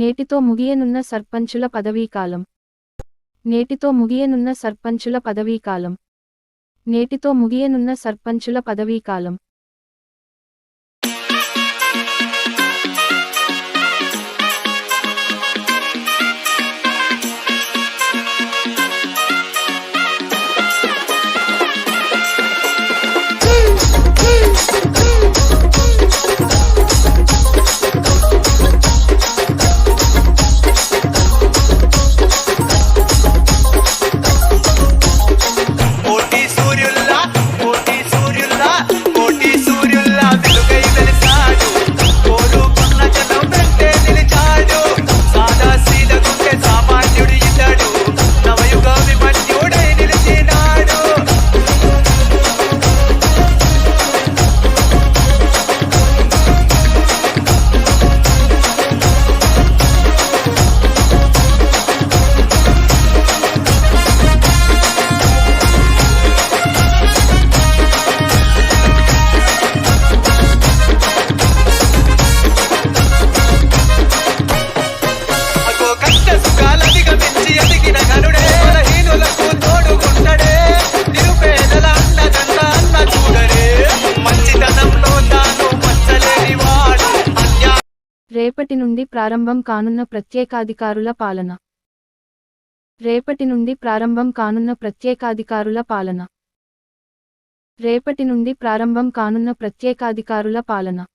నేటితో ముగియనున్న సర్పంచుల పదవీకాలం. నేటితో ముగియనున్న సర్పంచుల పదవీకాలం. నేటితో ముగియనున్న సర్పంచుల పదవీకాలం. రేపటి నుండి ప్రారంభం కానున్న ప్రత్యేకాధికారుల పాలన. రేపటి నుండి ప్రారంభం కానున్న ప్రత్యేకాధికారుల పాలన. రేపటి నుండి ప్రారంభం కానున్న ప్రత్యేకాధికారుల పాలన.